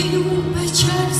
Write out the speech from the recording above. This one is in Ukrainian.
Синю печаль